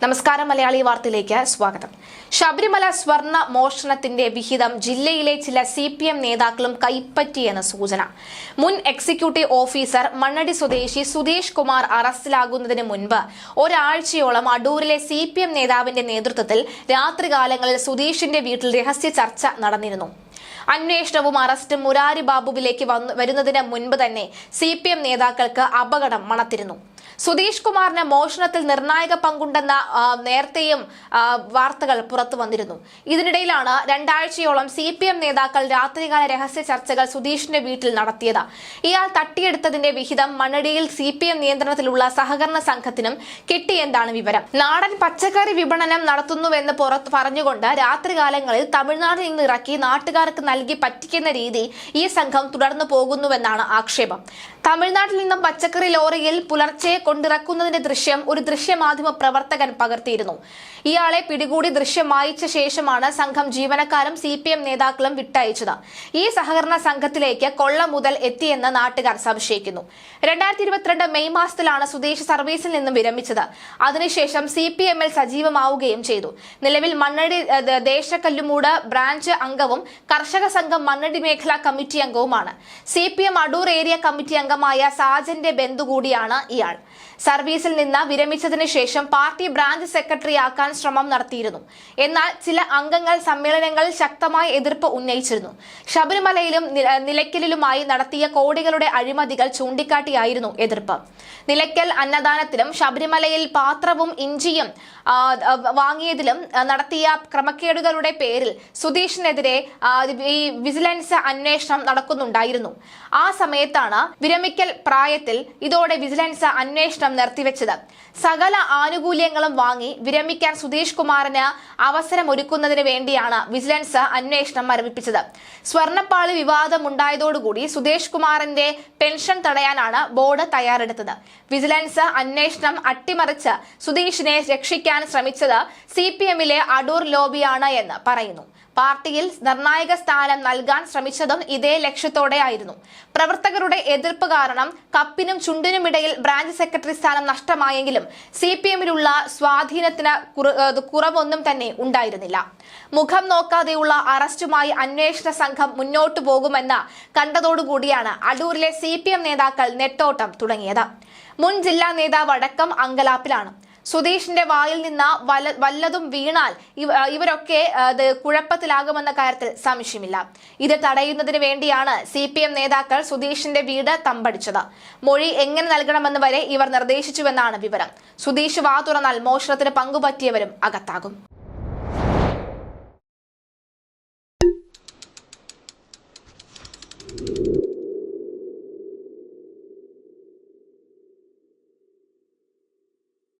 നമസ്കാരം മലയാളി വാർത്തയിലേക്ക് സ്വാഗതം. ശബരിമല സ്വർണ മോഷണത്തിന്റെ വിഹിതം ജില്ലയിലെ ചില സി പി എം നേതാക്കളും കൈപ്പറ്റിയെന്ന് സൂചന. മുൻ എക്സിക്യൂട്ടീവ് ഓഫീസർ മണ്ണടി സ്വദേശി സുധീഷ് കുമാർ അറസ്റ്റിലാകുന്നതിന് മുൻപ് ഒരാഴ്ചയോളം അടൂരിലെ സി പി എം നേതാവിന്റെ നേതൃത്വത്തിൽ രാത്രികാലങ്ങളിൽ സുധീഷിന്റെ വീട്ടിൽ രഹസ്യ ചർച്ച നടന്നിരുന്നു. അന്വേഷണവും അറസ്റ്റും മുരാരി ബാബുവിലേക്ക് വരുന്നതിന് മുൻപ് തന്നെ സി നേതാക്കൾക്ക് അപകടം മണത്തിരുന്നു. സുധീഷ് കുമാറിന് മോഷണത്തിൽ നിർണായക പങ്കുണ്ടെന്ന നേരത്തെയും വാർത്തകൾ പുറത്തു വന്നിരുന്നു. ഇതിനിടയിലാണ് രണ്ടാഴ്ചയോളം സി പി എം നേതാക്കൾ രാത്രികാല രഹസ്യ ചർച്ചകൾ സുധീഷിന്റെ വീട്ടിൽ നടത്തിയത്. ഇയാൾ തട്ടിയെടുത്തതിന്റെ വിഹിതം മണ്ണടിയിൽ സി പി എം നിയന്ത്രണത്തിലുള്ള സഹകരണ സംഘത്തിനും കിട്ടിയെന്നാണ് വിവരം. നാടൻ പച്ചക്കറി വിപണനം നടത്തുന്നുവെന്ന് പുറത്ത് പറഞ്ഞുകൊണ്ട് രാത്രികാലങ്ങളിൽ തമിഴ്നാട്ടിൽ നിന്ന് ഇറക്കി നാട്ടുകാർക്ക് നൽകി പറ്റിക്കുന്ന രീതി ഈ സംഘം തുടർന്നു പോകുന്നുവെന്നാണ് ആക്ഷേപം. തമിഴ്നാട്ടിൽ നിന്നും പച്ചക്കറി ലോറിയിൽ പുലർച്ചെ കൊണ്ടിറക്കുന്നതിന്റെ ദൃശ്യം ഒരു ദൃശ്യമാധ്യമ പ്രവർത്തകൻ പകർത്തിയിരുന്നു. ഇയാളെ പിടികൂടി ദൃശ്യം വായിച്ച ശേഷമാണ് സംഘം ജീവനക്കാരും സി പി എം നേതാക്കളും വിട്ടയച്ചത്. ഈ സഹകരണ സംഘത്തിലേക്ക് കൊള്ള മുതൽ എത്തിയെന്ന് നാട്ടുകാർ സംശയിക്കുന്നു. രണ്ടായിരത്തി ഇരുപത്തിരണ്ട് മെയ് മാസത്തിലാണ് സ്വദേശി സർവീസിൽ നിന്നും വിരമിച്ചത്. അതിനുശേഷം സി പി എമ്മിൽ സജീവമാവുകയും ചെയ്തു. നിലവിൽ മണ്ണടി ദേശക്കല്ലുമൂട് ബ്രാഞ്ച് അംഗവും കർഷക സംഘം മണ്ണടി മേഖലാ committee അംഗവുമാണ്. C P M Adoor area committee അംഗമായ സാജന്റെ ബന്ധു കൂടിയാണ് ഇയാൾ. സർവീസിൽ നിന്ന് വിരമിച്ചതിന് ശേഷം പാർട്ടി ബ്രാഞ്ച് സെക്രട്ടറി ആക്കാൻ ശ്രമം നടത്തിയിരുന്നു. എന്നാൽ ചില അംഗങ്ങൾ സമ്മേളനങ്ങളിൽ ശക്തമായ എതിർപ്പ് ഉന്നയിച്ചിരുന്നു. ശബരിമലയിലും നിലയ്ക്കലിലുമായി നടത്തിയ കോടികളുടെ അഴിമതികൾ ചൂണ്ടിക്കാട്ടിയായിരുന്നു എതിർപ്പ്. നിലയ്ക്കൽ അന്നദാനത്തിലും ശബരിമലയിൽ പാത്രവും ഇഞ്ചിയും വാങ്ങിയതിലും നടത്തിയ ക്രമക്കേടുകളുടെ പേരിൽ സുധീഷിനെതിരെ ഈ വിജിലൻസ് അന്വേഷണം നടക്കുന്നുണ്ടായിരുന്നു. ആ സമയത്താണ് വിരമിക്കൽ പ്രായത്തിൽ ഇതോടെ വിജിലൻസ് അന്വേഷണം നിർത്തിവെച്ചത്. സകല ആനുകൂല്യങ്ങളും വാങ്ങി വിരമിക്കാൻ സുധീഷ് കുമാറിന് അവസരം ഒരുക്കുന്നതിന് വേണ്ടിയാണ് വിജിലൻസ് അന്വേഷണം മരവിപ്പിച്ചത് സ്വർണപ്പാളി വിവാദമുണ്ടായതോടുകൂടി സുധീഷ് കുമാറിന്റെ പെൻഷൻ തടയാനാണ് ബോർഡ് തയ്യാറെടുത്തത്. വിജിലൻസ് അന്വേഷണം അട്ടിമറിച്ച് സുധീഷിനെ രക്ഷിക്കാൻ ശ്രമിച്ചത് സി പി എമ്മിലെ അടൂർ ലോബിയാണ് എന്ന് പറയുന്നു. പാർട്ടിയിൽ നിർണായക സ്ഥാനം നൽകാൻ ശ്രമിച്ചതും ഇതേ ലക്ഷ്യത്തോടെയായിരുന്നു. പ്രവർത്തകരുടെ എതിർപ്പ് കാരണം കപ്പിനും ചുണ്ടിനും ഇടയിൽ ബ്രാഞ്ച് സെക്രട്ടറി സ്ഥാനം നഷ്ടമായെങ്കിലും സി പി എമ്മിലുള്ള സ്വാധീനത്തിന് കുറ- കുറവൊന്നും തന്നെ ഉണ്ടായിരുന്നില്ല. മുഖം നോക്കാതെയുള്ള അറസ്റ്റുമായി അന്വേഷണ സംഘം മുന്നോട്ടു പോകുമെന്ന് കണ്ടതോടുകൂടിയാണ് അടൂരിലെ സി നേതാക്കൾ നെട്ടോട്ടം തുടങ്ങിയത്. മുൻ ജില്ലാ നേതാവ് അടക്കം അങ്കലാപ്പിലാണ്. സുധീഷിന്റെ വായിൽ നിന്ന് വല്ല വല്ലതും വീണാൽ ഇവരൊക്കെ കുഴപ്പത്തിലാകുമെന്ന കാര്യത്തിൽ സംശയമില്ല. ഇത് തടയുന്നതിന് വേണ്ടിയാണ് സി പി എം നേതാക്കൾ സുധീഷിന്റെ വീട് തമ്പടിച്ചത്. മൊഴി എങ്ങനെ നൽകണമെന്ന് വരെ ഇവർ നിർദ്ദേശിച്ചുവെന്നാണ് വിവരം. സുധീഷ് വാ തുറന്നാൽ മോഷണത്തിന് പങ്കുപറ്റിയവരും അകത്താകും.